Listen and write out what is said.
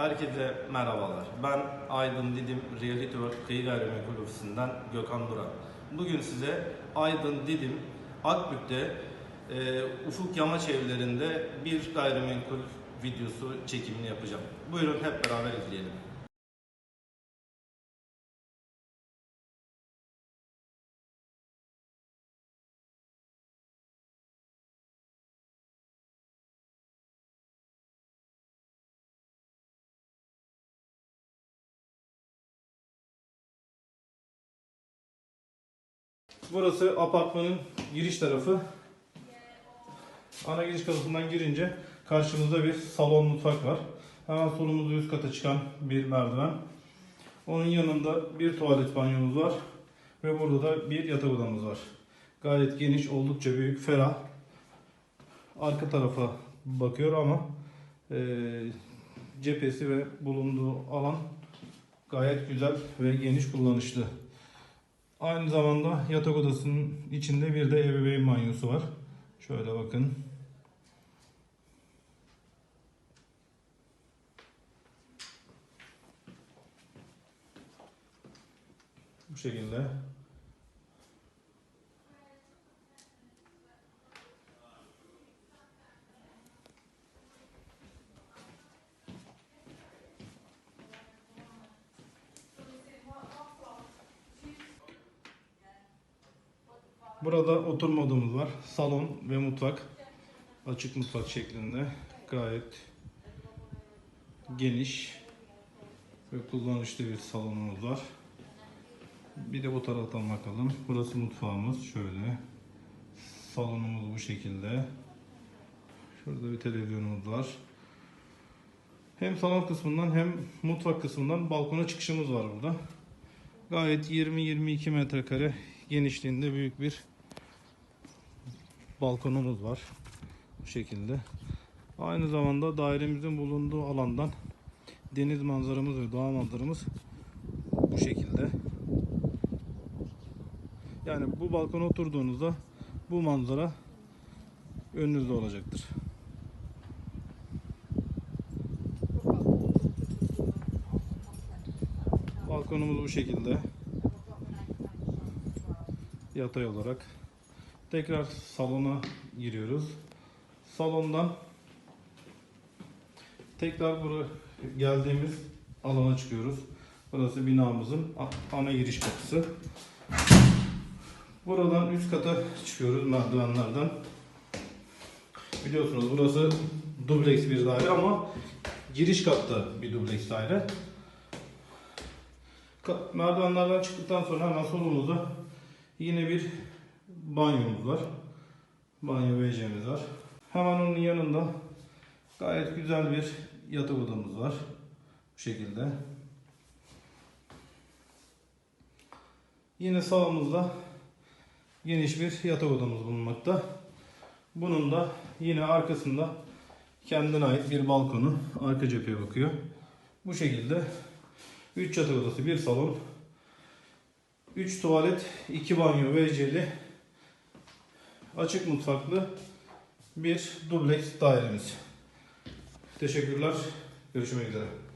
Herkese merhabalar. Ben Aydın Didim Reality Kıyı Gayrimenkul Ofisi'nden Gökhan Duran. Bugün size Aydın Didim Akbük'te e, Ufuk Yamaç Evlerinde bir gayrimenkul videosu çekimini yapacağım. Buyurun hep beraber izleyelim. Burası apartmanın giriş tarafı. Ana giriş kapısından girince karşımızda bir salon mutfak var. Hemen solumuzda üst kata çıkan bir merdiven. Onun yanında bir tuvalet banyomuz var. Ve burada da bir yatak odamız var. Gayet geniş, oldukça büyük, ferah. Arka tarafa bakıyor ama eee cephesi ve bulunduğu alan gayet güzel ve geniş kullanışlı. Aynı zamanda yatak odasının içinde bir de ebeveyn banyosu var. Şöyle bakın. Bu şekilde. Burada oturma odamız var. Salon ve mutfak. Açık mutfak şeklinde. Gayet geniş ve kullanışlı bir salonumuz var. Bir de bu taraftan bakalım. Burası mutfağımız. Şöyle. Salonumuz bu şekilde. Şurada bir televizyonumuz var. Hem salon kısmından hem mutfak kısmından balkona çıkışımız var burada. Gayet 20-22 metrekare genişliğinde büyük bir balkonumuz var. Bu şekilde. Aynı zamanda dairemizin bulunduğu alandan deniz manzaramız ve doğa manzaramız bu şekilde. Yani bu balkona oturduğunuzda bu manzara önünüzde olacaktır. Balkonumuz bu şekilde. Yatay olarak. Tekrar salona giriyoruz. Salondan tekrar buraya geldiğimiz alana çıkıyoruz. Burası binamızın ana giriş kapısı. Buradan üst kata çıkıyoruz merdivenlerden. Biliyorsunuz burası dubleks bir daire ama giriş katta bir dubleks daire. Merdivenlerden çıktıktan sonra hemen solumuzda yine bir banyomuz var. Banyo WC'miz var. Hemen onun yanında gayet güzel bir yatak odamız var. Bu şekilde. Yine sağımızda geniş bir yatak odamız bulunmakta. Bunun da yine arkasında kendine ait bir balkonu arka cepheye bakıyor. Bu şekilde 3 yatak odası, 1 salon, 3 tuvalet, 2 banyo WC'li açık mutfaklı bir dubleks dairemiz. Teşekkürler. Görüşmek üzere.